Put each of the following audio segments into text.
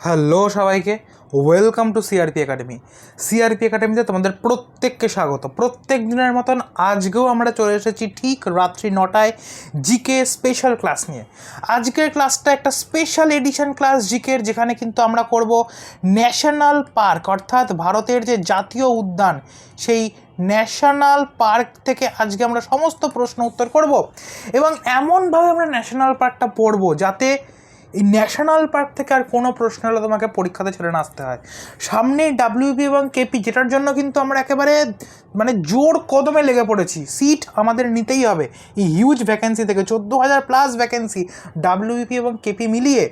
Hello সবাইকে welcome to CRP academy CRP একাডেমিতে তোমাদের প্রত্যেককে স্বাগত। প্রত্যেক দিনের মতন আজকেও আমরা চলে এসেছি ঠিক রাত্রি নটায় জিকে স্পেশাল ক্লাস নিয়ে। আজকের ক্লাসটা একটা স্পেশাল এডিশন ক্লাস জিকের যেখানে কিন্তু আমরা করব ন্যাশনাল পার্ক অর্থাৎ ভারতের যে জাতীয় উদ্যান, সেই ন্যাশনাল পার্ক থেকে আজকে আমরা সমস্ত প্রশ্ন উত্তর করব এবং এমনভাবে আমরা ন্যাশনাল পার্কটা পড়ব যাতে এই ন্যাশনাল পার্ক থেকে আর কোনো প্রশ্ন হলে তোমাকে পরীক্ষাতে ছেড়ে না আসতে হয়। সামনে ডাব্লিউবি এবং কেপি যেটার জন্য কিন্তু আমরা একেবারে মানে জোর কদমে লেগে পড়েছি। সিট আমাদের নিতেই হবে। এই হিউজ ভ্যাকেন্সি থেকে চোদ্দ হাজার প্লাস ভ্যাকেন্সি ডাব্লিউপি এবং কেপি মিলিয়ে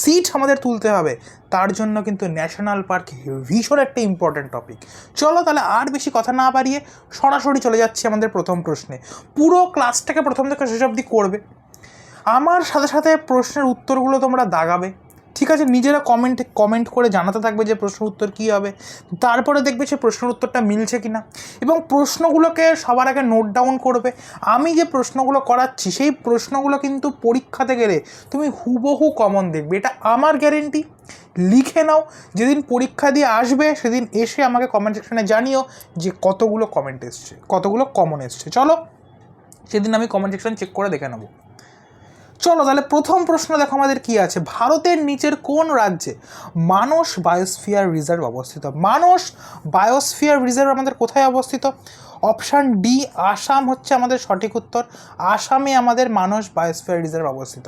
সিট আমাদের তুলতে হবে। তার জন্য কিন্তু ন্যাশনাল পার্ক ভীষণ একটা ইম্পর্ট্যান্ট টপিক চলো তাহলে আর বেশি কথা না বাড়িয়ে সরাসরি চলে যাচ্ছি আমাদের প্রথম প্রশ্নে। পুরো ক্লাসটাকে প্রথম থেকে শেষ অবধি করবে। আমার সাথে সাথে প্রশ্নের উত্তরগুলো তোমরা দাগাবে। ঠিক আছে, নিজেরা কমেন্ট কমেন্ট করে জানাতে থাকবে যে প্রশ্নের উত্তর কী হবে। তারপরে দেখবে সে প্রশ্নের উত্তরটা মিলছে কি না এবং প্রশ্নগুলোকে সবার আগে নোট ডাউন করবে। আমি যে প্রশ্নগুলো করাচ্ছি, সেই প্রশ্নগুলো কিন্তু পরীক্ষাতে গেলে তুমি হুবহু কমন দেখবে। এটা আমার গ্যারেন্টি লিখে নাও, যেদিন পরীক্ষা দিয়ে আসবে, সেদিন এসে আমাকে কমেন্ট সেকশনে জানিও যে কতগুলো কমেন্ট এসছে, কতগুলো কমন এসছে। চলো, সেদিন আমি কমেন্ট সেকশন চেক করে দেখে নেব। চলো তাহলে প্রথম প্রশ্ন দেখো আমাদের কি আছে। ভারতের নিচের কোন রাজ্যে মানস বায়োস্ফিয়ার রিজার্ভ অবস্থিত? মানস বায়োস্ফিয়ার রিজার্ভ আমাদের কোথায় অবস্থিত? অপশান ডি, আসাম হচ্ছে আমাদের সঠিক উত্তর। আসামে আমাদের মানস বায়োস্ফিয়ার রিজার্ভ অবস্থিত।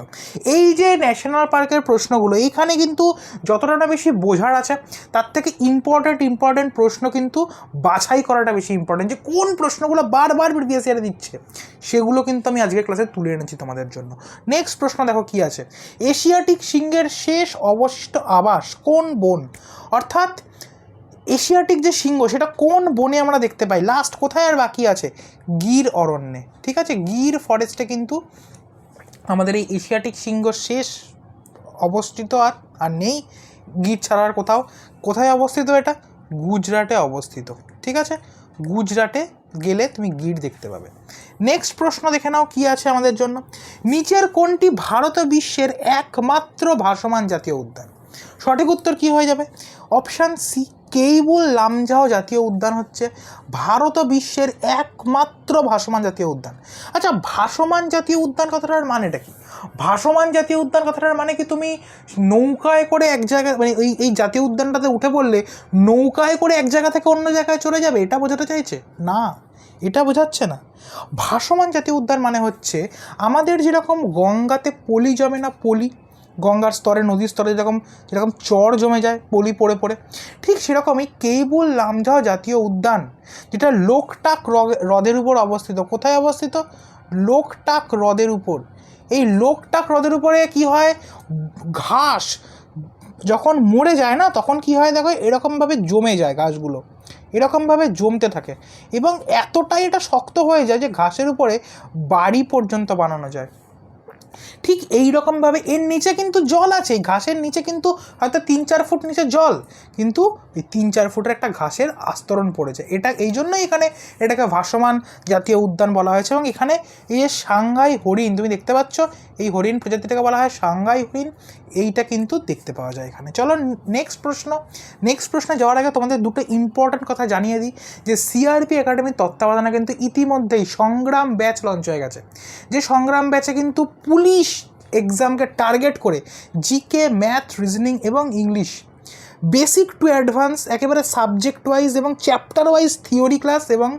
এই যে ন্যাশনাল পার্কের প্রশ্নগুলো, এইখানে কিন্তু যতটা না বেশি বোঝার আছে, তার থেকে ইম্পর্ট্যান্ট ইম্পর্ট্যান্ট প্রশ্ন কিন্তু বাছাই করাটা বেশি ইম্পর্ট্যান্ট যে কোন প্রশ্নগুলো বারবার প্রিভিয়াস দিচ্ছে, সেগুলো কিন্তু আমি আজকের ক্লাসে তুলে এনেছি তোমাদের জন্য। নেক্সট প্রশ্ন দেখো কি আছে? এশিয়াটিক সিংহের শেষ অবশিষ্ট আবাস কোন বন? অর্থাৎ এশিয়াটিক যে সিংহ, সেটা কোন বনে আমরা দেখতে পাই? লাস্ট কোথায় আর বাকি আছে? গির অরণ্যে। ঠিক আছে? গির ফরেস্টে কিন্তু আমাদের এই এশিয়াটিক সিংহ শেষ অবস্থিত আর আর নেই। গির ছাড়া আর কোথাও, কোথায় অবস্থিত এটা? গুজরাটে অবস্থিত। ঠিক আছে? গুজরাটে গেলে তুমি গির দেখতে পাবে। নেক্সট প্রশ্ন দেখে নাও, কি আছে আমাদের জন্য? নিচের কোনটি ভারত বিশ্বের একমাত্র ভাসমান জাতীয় উদ্যান? সঠিক উত্তর কি হয়ে যাবে? অপশান সি কেইবুল লামজাও জাতীয় উদ্যান হচ্ছে ভারত ও বিশ্বের একমাত্র ভাসমান জাতীয় উদ্যান। আচ্ছা ভাসমান জাতীয় উদ্যান কথাটার মানেটা কি? ভাসমান জাতীয় উদ্যান কথাটার মানে কি তুমি নৌকায় করে এক জায়গায় মানে এই এই জাতীয় উদ্যানটাতে উঠে পড়লে নৌকায় করে এক জায়গা থেকে অন্য জায়গায় চলে যাবে? এটা বোঝাতে চাইছে? না, এটা বোঝাচ্ছে না। ভাসমান জাতীয় উদ্যান মানে হচ্ছে আমাদের যেরকম গঙ্গাতে পলি জমে না পলি গঙ্গার স্তরে, নদীর স্তরে যেরকম যেরকম চর জমে যায়, পলি পড়ে পড়ে, ঠিক সেরকমই কেবুল লামঝাও জাতীয় উদ্যান, যেটা লোকটাক হ্রদ- হ্রদের উপর অবস্থিত। কোথায় অবস্থিত? লোকটাক হ্রদের উপর। এই লোকটাক হ্রদের উপরে কি হয়? ঘাস, যখন মরে যায় না, তখন কি হয় দেখো, এরকমভাবে জমে যায় ঘাসগুলো এরকমভাবে জমতে থাকে এবং এতটাই এটা শক্ত হয়ে যায় যে ঘাসের উপরে বাড়ি পর্যন্ত বানানো যায়। ঠিক এই রকমভাবে এর নিচে কিন্তু জল আছে ঘাসের নিচে কিন্তু হয়তো তিন চার ফুট নিচে জল, কিন্তু এই তিন চার ফুটের একটা ঘাসের আস্তরণ পড়েছে। এটা এই জন্যই এখানে এটাকে ভাসমান জাতীয় উদ্যান বলা হয়েছে এবং এখানে এই যে সাংঘাই হরিণ, তুমি দেখতে পাচ্ছ, এই হরিণ প্রজাতিটাকে বলা হয় সাংঘাই হরিণ, এইটা কিন্তু দেখতে পাওয়া যায় এখানে। চলো নেক্সট প্রশ্ন নেক্সট প্রশ্নে যাওয়ার আগে তোমাদের দুটো ইম্পর্ট্যান্ট কথা জানিয়ে দিই, যে সিআরপি একাডেমির তত্ত্বাবধানে কিন্তু ইতিমধ্যেই সংগ্রাম ব্যাচ লঞ্চ হয়ে গেছে। যে সংগ্রাম ব্যাচে কিন্তু পুলিশ এক্সামকে টার্গেট করে জিকে ম্যাথ রিজনিং এবং ইংলিশ বেসিক টু অ্যাডভান্স একেবারে সাবজেক্ট ওয়াইজ এবং চ্যাপ্টার ওয়াইজ থিওরি ক্লাস এবং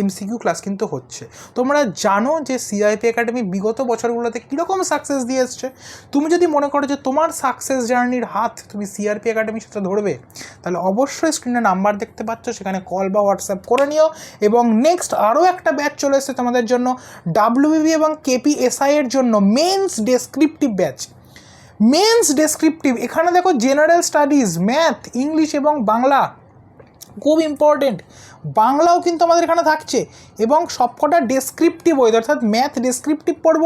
এমসিকিউ ক্লাস কিন্তু হচ্ছে। তোমরা জানো যে সিআইপি একাডেমি বিগত বছরগুলোতে কীরকম সাকসেস দিয়ে এসছে? তুমি যদি মনে করো যে তোমার সাকসেস জার্নির হাত তুমি সিআরপি একাডেমির সাথে ধরবে, তাহলে অবশ্যই স্ক্রিনে নাম্বার দেখতে পাচ্ছ, সেখানে কল বা হোয়াটসঅ্যাপ করে নিও এবং নেক্সট আরও একটা ব্যাচ চলে এসেছে তোমাদের জন্য ডাব্লিউবিবি এবং কেপি এসআই এর জন্য mains descriptive batch mains descriptive এখানে দেখো জেনারেল স্টাডিজ ম্যাথ ইংলিশ এবং বাংলা, খুব ইম্পর্টেন্ট বাংলাও কিন্তু আমাদের এখানে থাকছে। এবং সবকটা ডেসক্রিপটিভ বই অর্থাৎ ম্যাথ ডেসক্রিপটিভ পড়ব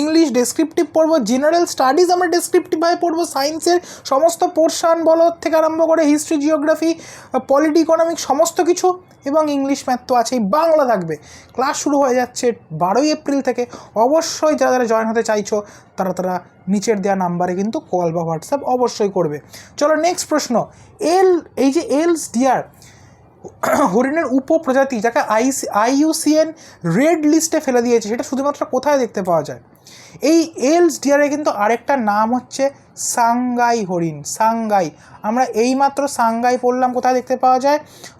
ইংলিশ ডেসক্রিপটিভ পড়ব জেনারেল স্টাডিজ আমরা ডেসক্রিপটিভভাবে পড়ব সায়েন্সের সমস্ত পোর্শন বলো থেকে আরম্ভ করে হিস্ট্রি জিওগ্রাফি পলিটি ইকোনমিক সমস্ত কিছু, এবং ইংলিশ ম্যাথ তো আছেই, বাংলা থাকবে। ক্লাস শুরু হয়ে যাচ্ছে বারোই এপ্রিল থেকে। অবশ্যই যারা যারা জয়েন হতে চাইছো, তারা তারা নিচের দেওয়া নাম্বারে কিন্তু কল বা হোয়াটসঅ্যাপ অবশ্যই করবে। চলো নেক্সট প্রশ্ন এল এই যে এলস ডিয়ার হরিণের উপপ্রজাতি যাকে আইস আইইউসিএন রেড লিস্টে ফেলে দিয়েছে, সেটা শুধুমাত্র কোথায় দেখতে পাওয়া যায়? এই এলস ডিয়ারে কিন্তু আরেকটা নাম হচ্ছে সাংগাই হরিণ, সাংগাই। আমরা এইমাত্র সাংগাই পড়লাম, কোথায় দেখতে পাওয়া যায়?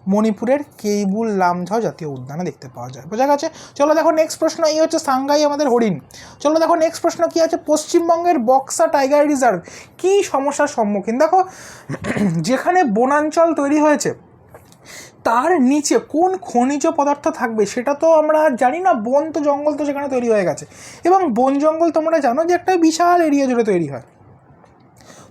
মণিপুরের কেইবুল লামঝাও জাতীয় উদ্যানে দেখতে পাওয়া যায়। বোঝা গেছে? চলো দেখো নেক্সট প্রশ্ন, এই হচ্ছে সাংগাই আমাদের হরিণ। চলো দেখো নেক্সট প্রশ্ন কী আছে? পশ্চিমবঙ্গের বক্সা টাইগার রিজার্ভ কী সমস্যার সম্মুখীন? দেখো, যেখানে বনাঞ্চল তৈরি হয়েছে তার নিচে কোন খনিজ পদার্থ থাকবে সেটা তো আমরা জানি না। বন তো জঙ্গল তো সেখানে তৈরি হয়ে গেছে। এবং বন জঙ্গল তোমরা জানো যে একটা বিশাল এরিয়া জুড়ে তৈরি হয়।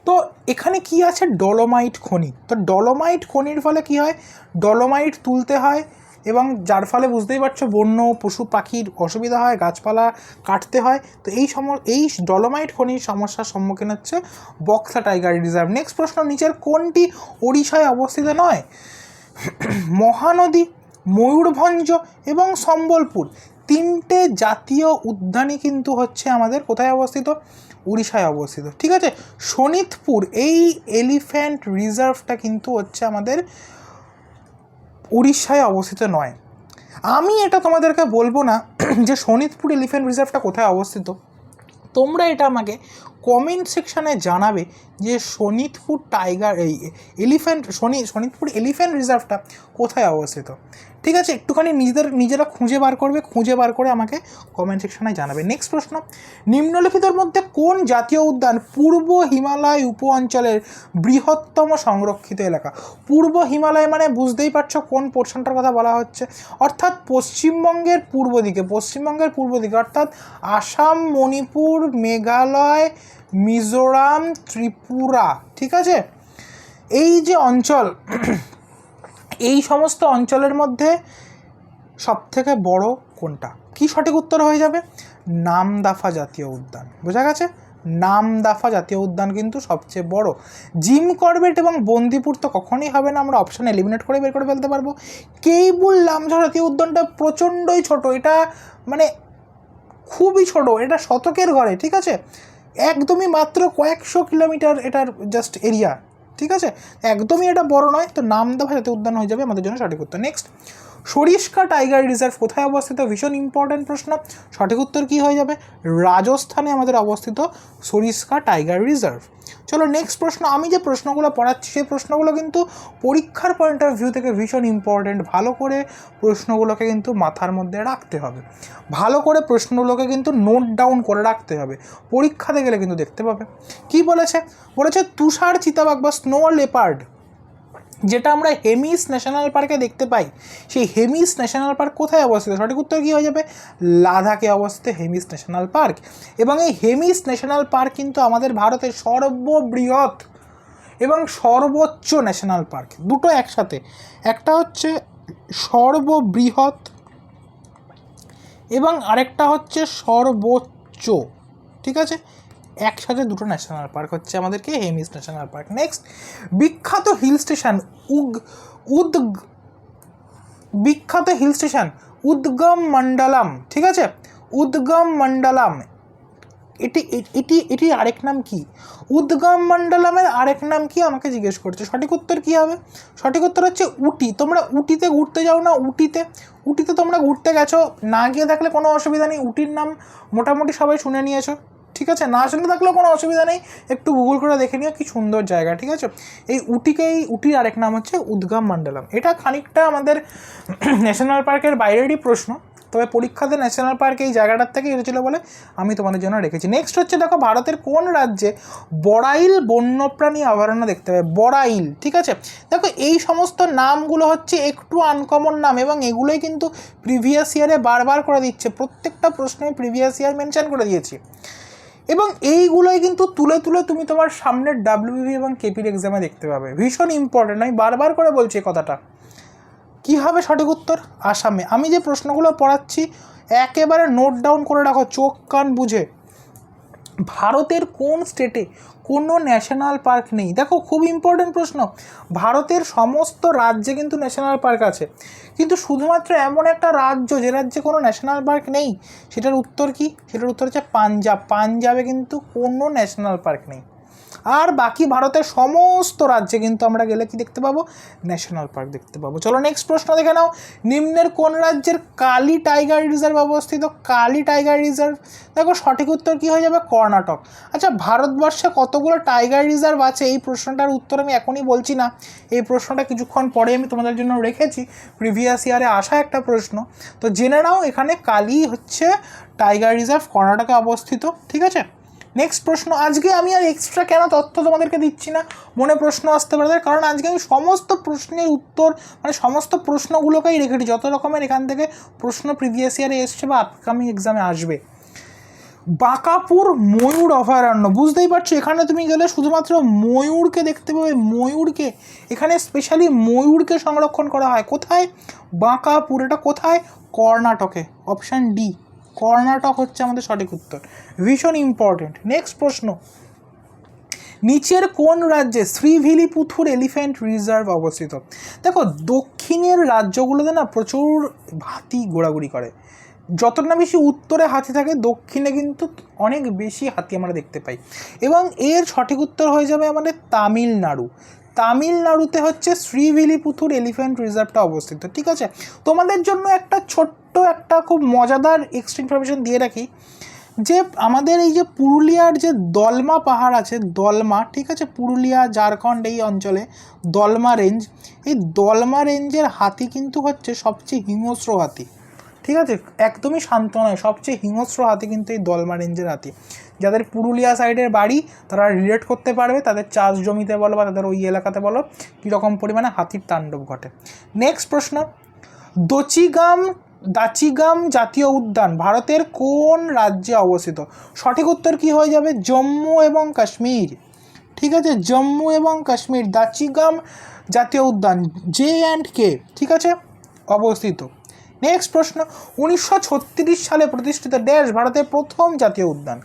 তো এখানে কি আছে? ডলোমাইট খনি। তো ডলোমাইট খনির ফলে কি হয়? ডলোমাইট তুলতে হয় এবং যার ফলে বুঝতেই পারছ বন্য, পশু, পাখির অসুবিধা হয়, গাছপালা কাটতে হয়। তো এই সম, এই ডলোমাইট খনির সমস্যার সম্মুখীন হচ্ছে বক্সা টাইগার রিজার্ভ। নেক্সট প্রশ্ন, নিচের কোনটি ওড়িশায় অবস্থিত নয়? মহানদী, ময়ূরভঞ্জ এবং সম্বলপুর তিনটে জাতীয় উদ্যানই কিন্তু হচ্ছে আমাদের কোথায় অবস্থিত? উড়িষ্যায় অবস্থিত। ঠিক আছে? শোনিতপুর এই এলিফ্যান্ট রিজার্ভটা কিন্তু হচ্ছে আমাদের উড়িষ্যায় অবস্থিত নয়। আমি এটা তোমাদেরকে বলব না যে শোনিতপুর এলিফ্যান্ট রিজার্ভটা কোথায় অবস্থিত। তোমরা এটা আমাকে কমেন্ট সেকশানে জানাবে যে শোনিতপুর টাইগার এই এলিফ্যান্ট শনি শোনিতপুর এলিফ্যান্ট রিজার্ভটা কোথায় অবস্থিত? ঠিক আছে? একটুখানি নিজেদের, নিজেরা খুঁজে বার করবে, খুঁজে বার করে আমাকে কমেন্ট সেকশনে জানাবে। নেক্সট প্রশ্ন, নিম্নলিখিতর মধ্যে কোন জাতীয় উদ্যান পূর্ব হিমালয় উপ অঞ্চলের বৃহত্তম সংরক্ষিত এলাকা? পূর্ব হিমালয় মানে বুঝতেই পারছ কোন পোর্শনটার কথা বলা হচ্ছে। অর্থাৎ পশ্চিমবঙ্গের পূর্ব দিকে, পশ্চিমবঙ্গের পূর্ব দিকে, অর্থাৎ আসাম, মণিপুর, মেঘালয়, মিজোরাম, ত্রিপুরা, ঠিক আছে? এই যে অঞ্চল এই সমস্ত অঞ্চলের মধ্যে সবথেকে বড় কোনটা? কি সঠিক উত্তর হয়ে যাবে? নামদাফা জাতীয় উদ্যান। বোঝা গেছে? নামদাফা জাতীয় উদ্যান কিন্তু সবচেয়ে বড়। জিম করবেট এবং বন্দিপুর তো কখনোই হবে না, আমরা অপশান এলিমিনেট করে বের করে ফেলতে পারব। কেইবুল লামঝা জাতীয় উদ্যানটা প্রচণ্ডই ছোট, এটা মানে খুবই ছোট, এটা শতকের ঘরে ঠিক আছে? একদমই মাত্র কয়েকশো কিলোমিটার এটার জাস্ট এরিয়া ঠিক আছে? একদমই এটা বড় নয়, তো নামদাফা জাতীয় উদ্যান হয়ে যাবে আমাদের জন্য সঠিক উত্তর। নেক্সট সরিষ্কা টাইগার রিজার্ভ কোথায় অবস্থিত? ভীষণ ইম্পর্ট্যান্ট প্রশ্ন। সঠিক উত্তর কী হয়ে যাবে? রাজস্থানে আমাদের অবস্থিত সরিষ্কা টাইগার রিজার্ভ। চলো নেক্সট প্রশ্ন, আমি যে প্রশ্নগুলো পড়াচ্ছি, সেই প্রশ্নগুলো কিন্তু পরীক্ষার পয়েন্ট অফ ভিউ থেকে ভীষণ ইম্পর্ট্যান্ট ভালো করে প্রশ্নগুলোকে কিন্তু মাথার মধ্যে রাখতে হবে। ভালো করে প্রশ্নগুলোকে কিন্তু নোট ডাউন করে রাখতে হবে। পরীক্ষাতে গেলে কিন্তু দেখতে পাবে। কি বলেছে? বলেছে তুষার, চিতাবাঘ বা স্নো লেপার্ড যেটা আমরা হেমিস ন্যাশনাল পার্কে দেখতে পাই, সেই হেমিস ন্যাশনাল পার্ক কোথায় অবস্থিত? সঠিক উত্তর কী হয়ে যাবে? লাদাখে অবস্থিত হেমিস ন্যাশনাল পার্ক। এবং এই হেমিস ন্যাশনাল পার্ক কিন্তু আমাদের ভারতের সর্ববৃহৎ এবং সর্বোচ্চ ন্যাশনাল পার্ক। দুটো একসাথে। একটা হচ্ছে সর্ববৃহৎ এবং আরেকটা হচ্ছে সর্বোচ্চ। ঠিক আছে? একসাথে দুটো ন্যাশনাল পার্ক হচ্ছে আমাদেরকে হেমিস ন্যাশনাল পার্ক নেক্সট বিখ্যাত হিল স্টেশন উগ উদ বিখ্যাত হিল স্টেশন উদ্গম মণ্ডলম, ঠিক আছে? উদ্গম মণ্ডলম। এটি এটি এটি আরেক নাম কি? উদ্গম মণ্ডলমের আরেক নাম কি আমাকে জিজ্ঞেস করছে? সঠিক উত্তর কি হবে? সঠিক উত্তর হচ্ছে উটি। তোমরা উটিতে ঘুরতে যাও না উটিতে। উটিতে তোমরা ঘুরতে গেছো, না গিয়ে থাকলে কোনো অসুবিধা নেই। উটির নাম মোটামুটি সবাই শুনে নিয়েছো। ঠিক আছে? না শুনে থাকলেও কোনো অসুবিধা নেই। একটু গুগল করে দেখে নিও কি সুন্দর জায়গা, ঠিক আছে? এই উটিকেই উটির আরেক নাম হচ্ছে উদ্গাম মণ্ডলম এটা খানিকটা আমাদের ন্যাশনাল পার্কের বাইরেরই প্রশ্ন। তবে পরীক্ষাতে ন্যাশনাল পার্ক এই জায়গাটার থেকে এসেছিল বলে আমি তোমাদের জন্য রেখেছি। নেক্সট হচ্ছে, দেখো, ভারতের কোন রাজ্যে বড়াইল বন্যপ্রাণী অভয়ারণ্য দেখতে পাবে? বড়াইল, ঠিক আছে? দেখো, এই সমস্ত নামগুলো হচ্ছে একটু আনকমন নাম এবং এগুলোই কিন্তু প্রিভিয়াস ইয়ারে বারবার করে দিচ্ছে। প্রত্যেকটা প্রশ্নে প্রিভিয়াস ইয়ার মেনশন করে দিয়েছি। এবং এইগুলোই কিন্তু তুলে তুলে তুমি তোমার সামনের ডাব্লিউবি এবং কেপির এক্সামে দেখতে পাবে। ভীষণ ইম্পর্টেন্ট আমি বারবার করে বলছি কথাটা। কী হবে সঠিক উত্তর? আসামে। আমি যে প্রশ্নগুলো পড়াচ্ছি, একেবারে নোট ডাউন করে রাখো, চোখ কান বুঝে ভারতের কোন স্টেটে কোনো ন্যাশনাল পার্ক নেই। দেখো, খুব ইম্পর্টেন্ট প্রশ্ন। ভারতের সমস্ত রাজ্যে কিন্তু ন্যাশনাল পার্ক আছে। কিন্তু শুধুমাত্র এমন একটা রাজ্য যে রাজ্যে কোনো ন্যাশনাল পার্ক নেই, সেটার উত্তর কি? সেটার উত্তর হচ্ছে পাঞ্জাব। পাঞ্জাবে কিন্তু কোনো ন্যাশনাল পার্ক নেই। আর বাকি ভারতের সমস্ত রাজ্যে কিন্তু আমরা গেলে কি দেখতে পাবো? ন্যাশনাল পার্ক দেখতে পাবো। চলো নেক্সট প্রশ্ন দেখে নাও। নিম্নের কোন রাজ্যের কালি টাইগার রিজার্ভ অবস্থিত? কালি টাইগার রিজার্ভ দেখো সঠিক উত্তর কি হয়ে যাবে? কর্ণাটক। আচ্ছা ভারতবর্ষে কতগুলো টাইগার রিজার্ভ আছে? এই প্রশ্নটার উত্তর আমি এখনই বলছি না। এই প্রশ্নটা কিছুক্ষণ পরে আমি তোমাদের জন্য রেখেছি। প্রিভিয়াস ইয়ারে আসা একটা প্রশ্ন। তো জেনে নাও, এখানে কালি হচ্ছে টাইগার রিজার্ভ কর্ণাটকে অবস্থিত। ঠিক আছে? নেক্সট প্রশ্ন, আজকে আমি আর এক্সট্রা কেন তথ্য তোমাদেরকে দিচ্ছি না? মনে প্রশ্ন আসতে পারে, কারণ আজকে আমি সমস্ত প্রশ্নের উত্তর মানে সমস্ত প্রশ্নগুলোকেই রেখেছি যত রকমের এখান থেকে প্রশ্ন প্রিভিয়াস ইয়ারে এসছে বা আপকামিং এক্সামে আসবে। বাঁকাপুর ময়ূর অভয়ারণ্য। বুঝতেই পারছ, এখানে তুমি গেলে শুধুমাত্র ময়ূরকে দেখতে পাবে, ময়ূরকে। এখানে স্পেশালি ময়ূরকে সংরক্ষণ করা হয়। কোথায়? বাঁকাপুর। এটা কোথায়? কর্ণাটকে। অপশান ডি কর্ণাটক হচ্ছে আমাদের সঠিক উত্তর। ভীষণ ইম্পর্টেন্ট নেক্সট প্রশ্ন। নিচের কোন রাজ্যে শ্রীভিলিপুথুর এলিফ্যান্ট রিজার্ভ অবস্থিত? দেখো, দক্ষিণের রাজ্যগুলোতে না প্রচুর হাতি ঘোরাঘুরি করে। যতটা না বেশি উত্তরে হাতি থাকে, দক্ষিণে কিন্তু অনেক বেশি হাতি আমরা দেখতে পাই। এবং এর সঠিক উত্তর হয়ে যাবে আমাদের তামিলনাড়ু। তামিলনাড়ুতে হচ্ছে শ্রীভিলিপুথুর এলিফ্যান্ট রিজার্ভটা অবস্থিত, ঠিক আছে? তোমাদের জন্য একটা ছোট্ট, একটা খুব মজাদার এক্সট্রা ইনফরমেশন দিয়ে রাখি। যে আমাদের এই যে পুরুলিয়ার যে দলমা পাহাড় আছে, দলমা, ঠিক আছে? পুরুলিয়া, ঝাড়খণ্ড এই অঞ্চলে দলমা রেঞ্জ এই দলমা রেঞ্জের হাতি কিন্তু হচ্ছে সবচেয়ে হিংস্র হাতি, ঠিক আছে? একদমই শান্ত নয়, সবচেয়ে হিংস্র হাতি কিন্তু এই দলমা রেঞ্জের হাতি। যাদের পুরুলিয়া সাইডের বাড়ি, তারা রিলেট করতে পারবে তাদের চাষ জমিতে বলো বা তাদের ওই এলাকাতে বলো কীরকম পরিমাণে হাতির তাণ্ডব ঘটে। নেক্সট প্রশ্ন, দচিগাম, দাচিগাম জাতীয় উদ্যান ভারতের কোন রাজ্যে অবস্থিত? সঠিক উত্তর কি হয়ে যাবে? জম্মু এবং কাশ্মীর। ঠিক আছে, জম্মু এবং কাশ্মীর, দাচিগাম জাতীয় উদ্যান জে অ্যান্ড কে ঠিক আছে? অবস্থিত। নেক্সট প্রশ্ন, উনিশশো ছত্রিশ সালে প্রতিষ্ঠিত ড্যাশ ভারতের প্রথম জাতীয় উদ্যান।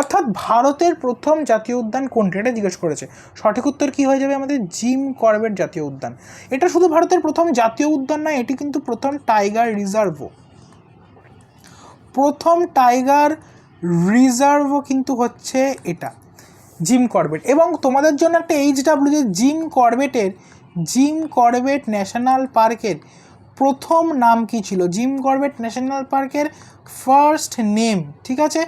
অর্থাৎ ভারতের প্রথম জাতীয় উদ্যান কোনটি? এটা জিজ্ঞেস করেছে। সঠিক উত্তর কী হয়ে যাবে আমাদের? জিম করবেট জাতীয় উদ্যান। এটা শুধু ভারতের প্রথম জাতীয় উদ্যান নয় এটি কিন্তু প্রথম টাইগার রিজার্ভও। প্রথম টাইগার রিজার্ভও কিন্তু হচ্ছে এটা, জিম করবেট। এবং তোমাদের জন্য একটা এইচ ডাব্লিউ যে জিম করবেটের, জিম করবেট ন্যাশনাল পার্কের প্রথম নাম কি ছিল? জিম করবেট ন্যাশনাল পার্কের ফার্স্ট নেম, ঠিক আছে?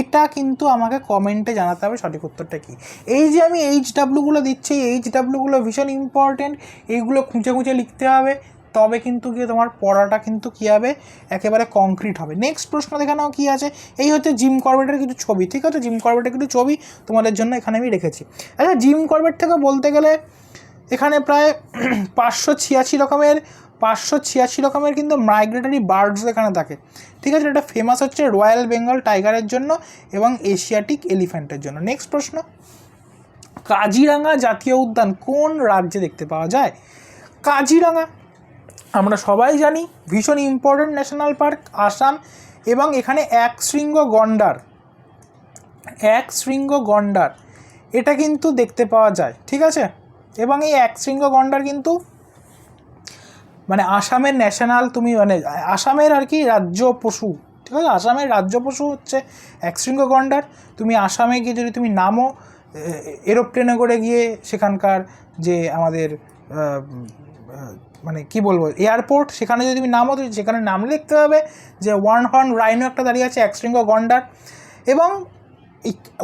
এটা কিন্তু আমাকে কমেন্টে জানাতে হবে, সঠিক উত্তরটা কী? এই যে আমি এইচ ডাব্লুগুলো দিচ্ছি এইচ ডাব্লুগুলো ভীষণ ইম্পর্টেন্ট এইগুলো খুঁজে খুঁজে লিখতে হবে, তবে কিন্তু গিয়ে তোমার পড়াটা কিন্তু কী হবে? একেবারে কংক্রিট হবে। নেক্সট প্রশ্ন দেখে নাও কী আছে? এই হচ্ছে জিম করবেটের কিছু ছবি, ঠিক আছে? জিম করবেটের কিছু ছবি তোমাদের জন্য এখানে আমি রেখেছি। আচ্ছা জিম করবেট থেকে বলতে গেলে এখানে প্রায় পাঁচশো ছিয়াশি রকমের পাঁচশো ছিয়াশি রকমের কিন্তু মাইগ্রেটারি বার্ডস এখানে থাকে। ঠিক আছে, এটা ফেমাস হচ্ছে রয়্যাল বেঙ্গল টাইগারের জন্য এবং এশিয়াটিক এলিফ্যান্টের জন্য। নেক্সট প্রশ্ন, কাজিরাঙা জাতীয় উদ্যান কোন রাজ্যে দেখতে পাওয়া যায়? কাজিরাঙা, আমরা সবাই জানি, ভীষণ ইম্পর্ট্যান্ট ন্যাশনাল পার্ক আসাম এবং এখানে এক শৃঙ্গ গন্ডার। এক শৃঙ্গ গন্ডার, এটা কিন্তু দেখতে পাওয়া যায়। ঠিক আছে? এবং এই এক শৃঙ্গ গন্ডার কিন্তু মানে আসামের ন্যাশনাল তুমি মানে আসামের আর কি রাজ্য পশু, ঠিক আছে? আসামের রাজ্য পশু হচ্ছে একশৃঙ্গ গন্ডার তুমি আসামে গিয়ে যদি তুমি নামো এরোপ্লেনে করে গিয়ে সেখানকার যে আমাদের মানে কি বলব, এয়ারপোর্ট, সেখানে যদি তুমি নামো সেখানে নামলে দেখতে পাবে যে ওয়ান হর্ন রাইনো একটা দাঁড়িয়ে আছে একশৃঙ্গ গন্ডার এবং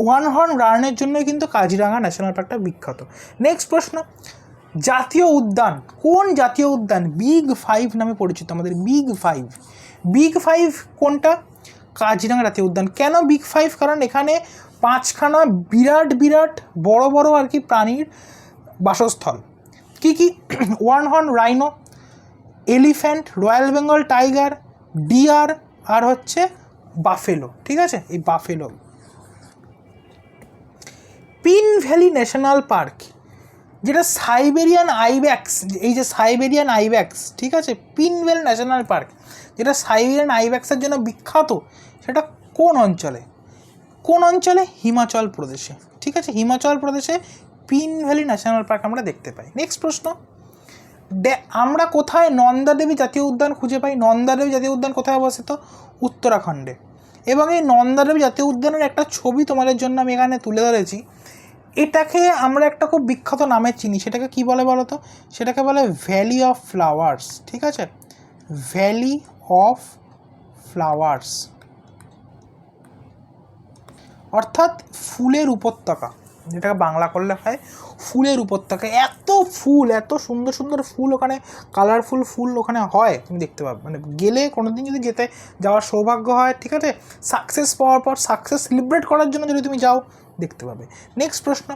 ওয়ান হর্ন রানের জন্যই কিন্তু কাজিরাঙা ন্যাশনাল পার্কটা বিখ্যাত। নেক্সট প্রশ্ন জাতীয় উদ্যান, কোন জাতীয় উদ্যান? বিগ ফাইভ নামে পরিচিত আমাদের বিগ ফাইভ বিগ ফাইভ কোনটা? কাজিরাঙা জাতীয় উদ্যান। কেন বিগ ফাইভ কারণ এখানে পাঁচখানা বিরাট বিরাট বড় বড় আর কি প্রাণীর বাসস্থল কি কি? One horn rhino elephant royal Bengal tiger deer আর হচ্ছে বাফেলো ঠিক আছে? এই buffalo Pin valley national park যেটা সাইবেরিয়ান আইব্যাক্স, এই যে সাইবেরিয়ান আইব্যাক্স, ঠিক আছে? পিনওয়েল ন্যাশনাল পার্ক, যেটা সাইবেরিয়ান আইব্যাক্সের জন্য বিখ্যাত, সেটা কোন অঞ্চলে? কোন অঞ্চলে? হিমাচল প্রদেশে, ঠিক আছে? হিমাচল প্রদেশে পিন ভ্যালি ন্যাশনাল পার্ক আমরা দেখতে পাই। নেক্সট প্রশ্ন। আমরা কোথায় নন্দাদেবী জাতীয় উদ্যান খুঁজে পাই? নন্দাদেবী জাতীয় উদ্যান কোথায় অবস্থিত? উত্তরাখণ্ডে। এবং এই নন্দাদেবী জাতীয় উদ্যানের একটা ছবি তোমাদের জন্য আমি এখানে তুলে ধরেছি। এটাকে আমরা একটা খুব বিখ্যাত নামে চিনি, সেটাকে কি বলে বলো তো? সেটাকে বলে ভ্যালি অফ ফ্লাওয়ার্স ঠিক আছে? ভ্যালি অফ ফ্লাওয়ার্স অর্থাৎ ফুলের উপত্যকা, যেটাকে বাংলা করলে হয় ফুলের উপত্যকা। এত ফুল, এত সুন্দর সুন্দর ফুল ওখানে কালারফুল ফুল ওখানে হয়, তুমি দেখতে পাবে। মানে গেলে কোনোদিন যদি যেতে যাওয়ার সৌভাগ্য হয়, ঠিক আছে? সাকসেস পাওয়ার পর সাকসেস সেলিব্রেট করার জন্য যদি তুমি যাও দেখতে পাবে। নেক্সট প্রশ্ন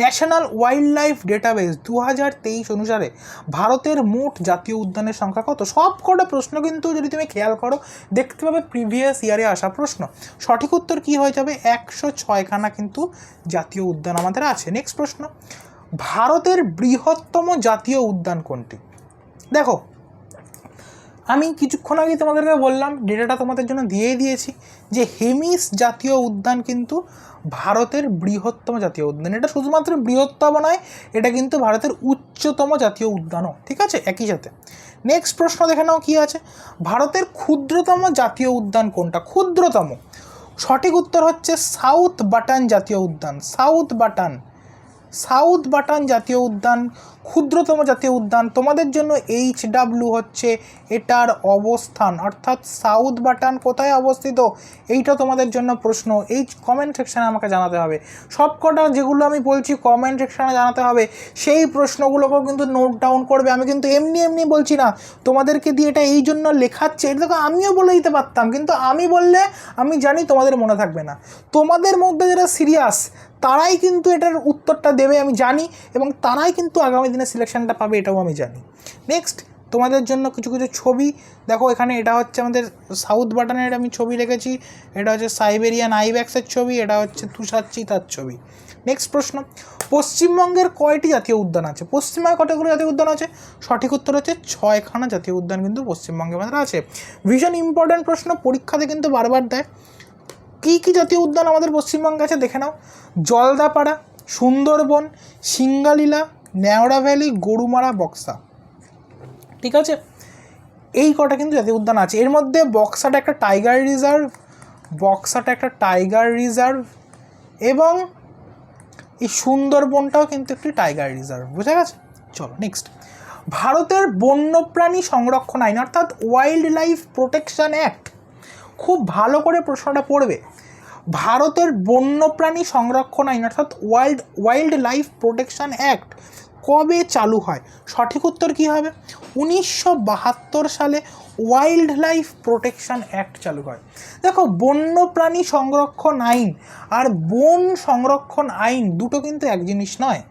ন্যাশনাল ওয়াইল্ড লাইফ ডেটাবেস দু হাজার তেইশ অনুসারে ভারতের মোট জাতীয় উদ্যানের সংখ্যা কত? সব কটা প্রশ্ন কিন্তু যদি তুমি খেয়াল করো, দেখতে পাবে প্রিভিয়াস ইয়ারে আসা প্রশ্ন। সঠিক উত্তর কী হয়ে যাবে? একশো ছয়খানা কিন্তু জাতীয় উদ্যান আমাদের আছে। নেক্সট প্রশ্ন, ভারতের বৃহত্তম জাতীয় উদ্যান কোনটি? দেখো, আমি কিছুক্ষণ আগে তোমাদেরকে বললাম ডেটাটা তোমাদের জন্য দিয়েই দিয়েছি যে হেমিস জাতীয় উদ্যান কিন্তু ভারতের বৃহত্তম জাতীয় উদ্যান। এটা শুধুমাত্র বৃহত্তম নয়, এটা কিন্তু ভারতের উচ্চতম জাতীয় উদ্যানও। ঠিক আছে? একই সাথে নেক্সট প্রশ্ন দেখে নাও কী আছে। ভারতের ক্ষুদ্রতম জাতীয় উদ্যান কোনটা? ক্ষুদ্রতম। সঠিক উত্তর হচ্ছে সাউথ বাটান জাতীয় উদ্যান। South button. সাউথ বাটান জাতীয় উদ্যান ক্ষুদ্রতম জাতীয় উদ্যান। তোমাদের জন্য এইচ ডাব্লু হচ্ছে এটার অবস্থান। অর্থাৎ সাউথ বাটান কোথায় অবস্থিত? এইটা তোমাদের জন্য প্রশ্ন। এই কমেন্ট সেকশানে আমাকে জানাতে হবে। সব কটা যেগুলো আমি বলছি কমেন্ট সেকশানে জানাতে হবে, সেই প্রশ্নগুলোকেও কিন্তু নোট ডাউন করবে। আমি কিন্তু এমনি এমনি বলছি না, তোমাদেরকে দিয়ে এটা এই জন্য লেখাচ্ছে। এটা দেখো, আমিও বলে দিতে পারতাম, কিন্তু আমি বললে আমি জানি তোমাদের মনে থাকবে না। তোমাদের মধ্যে যারা সিরিয়াস তারাই কিন্তু এটার উত্তরটা দেবে, আমি জানি। এবং তারাই কিন্তু আগামী দিনে সিলেকশনটা পাবে এটাও আমি জানি। নেক্সট তোমাদের জন্য কিছু কিছু ছবি। দেখো, এখানে এটা হচ্ছে আমাদের সাউথ বাটানের আমি ছবি রেখেছি। এটা হচ্ছে সাইবেরিয়ান আইব্যাক্সের ছবি, এটা হচ্ছে তুষার চিতার ছবি। নেক্সট প্রশ্ন, পশ্চিমবঙ্গের কয়টি জাতীয় উদ্যান আছে? পশ্চিমবঙ্গে কতগুলো জাতীয় উদ্যান আছে? সঠিক উত্তর হচ্ছে ছয়খানা জাতীয় উদ্যান কিন্তু পশ্চিমবঙ্গে আমাদের আছে। ভীষণ ইম্পর্ট্যান্ট প্রশ্ন, পরীক্ষাতে কিন্তু বারবার দেয়। কী কী জাতীয় উদ্যান আমাদের পশ্চিমবঙ্গে আছে? দেখে নাও। জলদাপাড়া, সুন্দরবন, সিঙ্গালীলা ন্যাওড়া ভ্যালি, গরুমারা, বক্সা। ঠিক আছে? এই কটা কিন্তু জাতীয় উদ্যান আছে। এর মধ্যে বক্সাটা একটা টাইগার রিজার্ভ, বক্সাটা একটা টাইগার রিজার্ভ এবং এই সুন্দরবনটাও কিন্তু একটি টাইগার রিজার্ভ। বুঝা গেছে? চলো নেক্সট ভারতের বন্যপ্রাণী সংরক্ষণ আইন, অর্থাৎ ওয়াইল্ড লাইফ প্রোটেকশন অ্যাক্ট খুব ভালো করে প্রশ্নটা পড়বে। ভারতের বন্যপ্রাণী সংরক্ষণ আইন, অর্থাৎ wild wild life protection act কবে চালু হয়? সঠিক উত্তর কী হবে? উনিশশো বাহাত্তর সালে ওয়াইল্ড লাইফ প্রোটেকশন অ্যাক্ট চালু হয়। দেখো, বন্যপ্রাণী সংরক্ষণ আইন আর বন সংরক্ষণ আইন দুটো কিন্তু এক জিনিস নয়।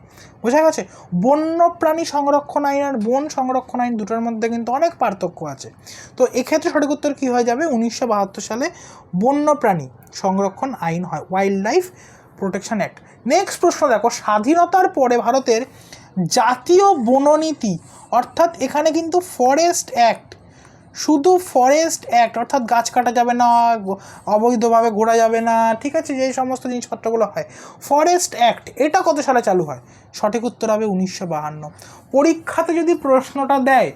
বোঝা গেছে? বন্যপ্রাণী সংরক্ষণ আইন আর বন সংরক্ষণ আইন দুটোর মধ্যে কিন্তু অনেক পার্থক্য আছে। তো এক্ষেত্রে সঠিক উত্তর কী হয়ে যাবে? উনিশশো বাহাত্তর সালে বন্যপ্রাণী সংরক্ষণ আইন হয় wild life protection act. Next প্রশ্ন দেখো, স্বাধীনতার পরে ভারতের জাতীয় বননীতি, অর্থাৎ এখানে কিন্তু ফরেস্ট অ্যাক্ট শুধু ফরেস্ট অ্যাক্ট অর্থাৎ গাছ কাটা যাবে না, অবৈধভাবে ঘোরা যাবে না, ঠিক আছে, যে সমস্ত জিনিসপত্রগুলো হয়। ফরেস্ট অ্যাক্ট এটা কত সালে চালু হয়? সঠিক উত্তর হবে উনিশশো বাহান্ন। পরীক্ষাতে যদি প্রশ্নটা দেয়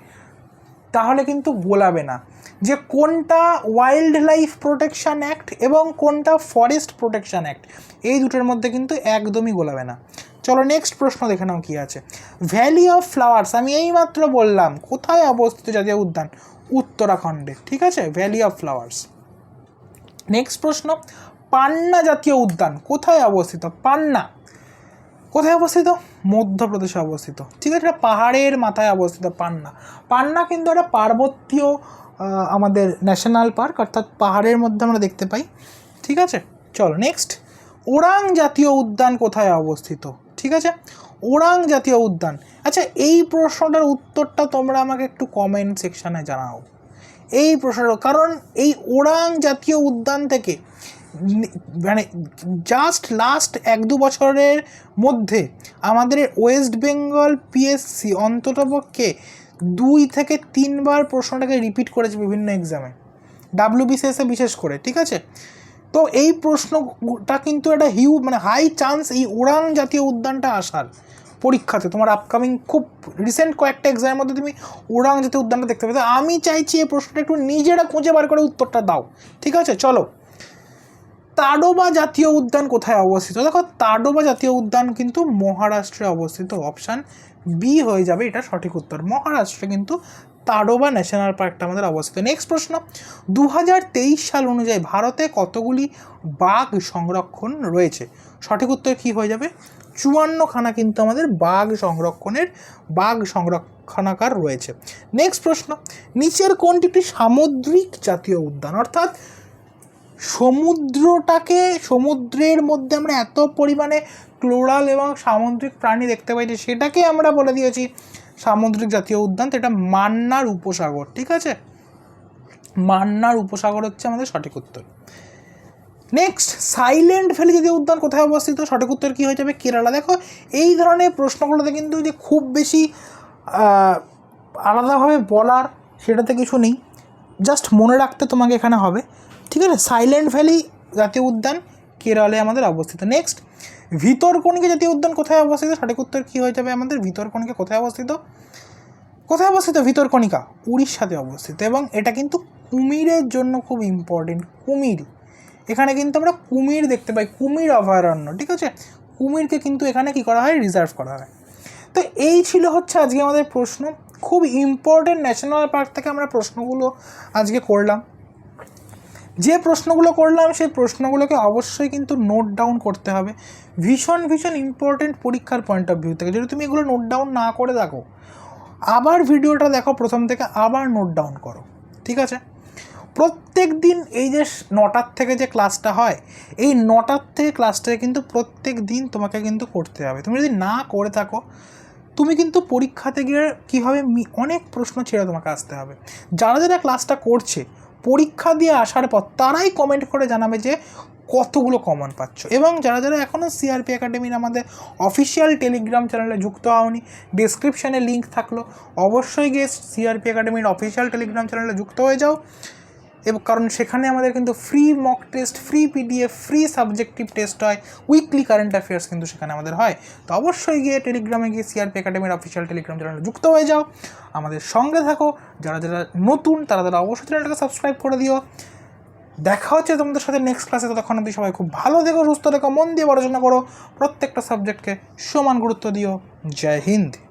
তাহলে কিন্তু গোলাবে না। যে কোনটা ওয়াইল্ড লাইফ প্রোটেকশন অ্যাক্ট এবং কোনটা ফরেস্ট প্রোটেকশন অ্যাক্ট এই দুটোর মধ্যে কিন্তু একদমই গোলাবে না। চলো নেক্সট প্রশ্ন দেখে নাও কী আছে। ভ্যালি অফ ফ্লাওয়ার্স আমি এইমাত্র বললাম, কোথায় অবস্থিত জাতীয় উদ্যান? উত্তরাখণ্ডে, ঠিক আছে? ভ্যালি অফ ফ্লাওয়ার্স নেক্সট প্রশ্ন, পান্না জাতীয় উদ্যান, কোথায় অবস্থিত? পান্না। কোথায় অবস্থিত? মধ্যপ্রদেশে অবস্থিত। ঠিক আছে, এটা পাহাড়ের মাথায় অবস্থিত, পান্না। পান্না কিন্তু একটা পার্বতীয় আমাদের ন্যাশনাল পার্ক অর্থাৎ পাহাড়ের মধ্যে আমরা দেখতে পাই। ঠিক আছে? চলো নেক্সট ওরাং জাতীয় উদ্যান কোথায় অবস্থিত? ঠিক আছে? ওরাং জাতীয় উদ্যান। আচ্ছা এই প্রশ্নটার উত্তরটা তোমরা আমাকে একটু কমেন্ট সেকশানে জানাও। এই প্রশ্নটা, কারণ এই ওরাং জাতীয় উদ্যান থেকে মানে জাস্ট লাস্ট এক দু বছরের মধ্যে আমাদের ওয়েস্ট বেঙ্গল পিএসসি অন্ততপক্ষে দুই থেকে তিনবার প্রশ্নটাকে রিপিট করেছে বিভিন্ন এক্সামে ডাব্লিউবিসিএসে বিশেষ করে, ঠিক আছে? তো এই প্রশ্নটা কিন্তু একটা হিউ মানে হাই চান্স এই ওরাং জাতীয় উদ্যানটা আসার পরীক্ষাতে। তোমার আপকামিং খুব রিসেন্ট কয়েকটা এক্সামের মধ্যে তুমি ওরাং জাতীয় উদ্যানটা দেখতে পাবে তো আমি চাইছি এই প্রশ্নটা একটু নিজেরা খুঁজে বার করে উত্তরটা দাও। ঠিক আছে? চলো। তাডোবা জাতীয় উদ্যান কোথায় অবস্থিত? দেখো, তাডোবা জাতীয় উদ্যান কিন্তু মহারাষ্ট্রে অবস্থিত। অপশান বি হয়ে যাবে, এটা সঠিক উত্তর। মহারাষ্ট্রে কিন্তু তাডোবা ন্যাশনাল পার্কটা আমাদের অবস্থিত। নেক্সট প্রশ্ন দু হাজার তেইশ সাল অনুযায়ী ভারতে কতগুলি বাঘ সংরক্ষণ রয়েছে? সঠিক উত্তর কী হয়ে যাবে? চুয়ান্নখানা কিন্তু আমাদের বাঘ সংরক্ষণের, বাঘ সংরক্ষণাগার রয়েছে। নেক্সট প্রশ্ন, নিচের কোনটি একটি সামুদ্রিক জাতীয় উদ্যান? অর্থাৎ সমুদ্রটাকে, সমুদ্রের মধ্যে আমরা এত পরিমাণে ক্লোরাল এবং সামুদ্রিক প্রাণী দেখতে পাই যে সেটাকে আমরা বলে দিয়েছি সামুদ্রিক জাতীয় উদ্যান এটা মান্নার উপসাগর, ঠিক আছে? মান্নার উপসাগর হচ্ছে আমাদের সঠিক উত্তর। নেক্সট সাইলেন্ট ভ্যালি জাতীয় উদ্যান কোথায় অবস্থিত? সঠিক উত্তর কী হয়ে যাবে? কেরালা। দেখো, এই ধরনের প্রশ্নগুলোতে কিন্তু যে খুব বেশি আলাদাভাবে বলার সেটাতে কিছু নেই। জাস্ট মনে রাখতে তোমাকে এখানে হবে। ঠিক আছে? সাইলেন্ট ভ্যালি জাতীয় উদ্যান, কেরলে আমাদের অবস্থিত। নেক্সট ভিতরকণিকা জাতীয় উদ্যান কোথায় অবস্থিত? সঠিক উত্তর কী হয়ে যাবে আমাদের? ভিতরকণিকা কোথায় অবস্থিত? কোথায় অবস্থিত? ভিতরকণিকা উড়িষ্যাতে অবস্থিত এবং এটা কিন্তু কুমিরের জন্য খুব ইম্পর্টেন্ট কুমির। এখানে কিন্তু আমরা কুমির দেখতে পাই, কুমির অভয়ারণ্য, ঠিক আছে? কুমিরকে কিন্তু এখানে কি করা হয়? রিজার্ভ করা হয়। তো এই ছিল হচ্ছে আজকে আমাদের প্রশ্ন। খুব ইম্পর্টেন্ট ন্যাশনাল পার্ক থেকে আমরা প্রশ্নগুলো আজকে করলাম। যে প্রশ্নগুলো করলাম, সেই প্রশ্নগুলোকে অবশ্যই কিন্তু নোট ডাউন করতে হবে। ভীষণ ভীষণ ইম্পর্টেন্ট পরীক্ষার পয়েন্ট অফ ভিউ থেকে। যদি তুমি এগুলো নোট ডাউন না করে দেখো আবার ভিডিওটা দেখো প্রথম থেকে, আবার নোট ডাউন করো। ঠিক আছে? প্রত্যেক দিন এই যে নটার থেকে যে ক্লাসটা হয়, এই নটার থেকে ক্লাসটা কিন্তু প্রত্যেক দিন তোমাকে কিন্তু করতে হবে। তুমি যদি না করে থাকো, তুমি কিন্তু পরীক্ষাতে গিয়ে কীভাবে অনেক প্রশ্ন ছেড়ে তোমাকে আসতে হবে। যারা যারা ক্লাসটা করছে পরীক্ষা দিয়ে আসার পর তারাই কমেন্ট করে জানাবে যে কতগুলো কমন পাচ্ছ। এবং যারা যারা এখনও সিআরপি একাডেমির আমাদের অফিসিয়াল টেলিগ্রাম চ্যানেলে যুক্ত হওনি ডিসক্রিপশানে লিঙ্ক থাকল, অবশ্যই গিয়ে সিআরপি একাডেমির অফিসিয়াল টেলিগ্রাম চ্যানেলে যুক্ত হয়ে যাও। এবং কারণ সেখানে আমাদের কিন্তু free mock test free PDF free subjective test হয় উইকলি কারেন্ট অ্যাফেয়ার্স কিন্তু সেখানে আমাদের হয়। তো অবশ্যই গিয়ে টেলিগ্রামে গিয়ে সিআরপি একাডেমির অফিসিয়াল টেলিগ্রাম চ্যানেলে যুক্ত হয়ে যাও। আমাদের সঙ্গে থাকো। যারা যারা নতুন, তারা তারা অবশ্যই চ্যানেলটাকে সাবস্ক্রাইব করে দিও। দেখা হচ্ছে তোমাদের সাথে নেক্সট ক্লাসে ততক্ষণ অবধি সবাই খুব ভালো থেকো, সুস্থ থেকো, মন দিয়ে পড়াশোনা করো। প্রত্যেকটা সাবজেক্টকে সমান গুরুত্ব দিও। জয় হিন্দ।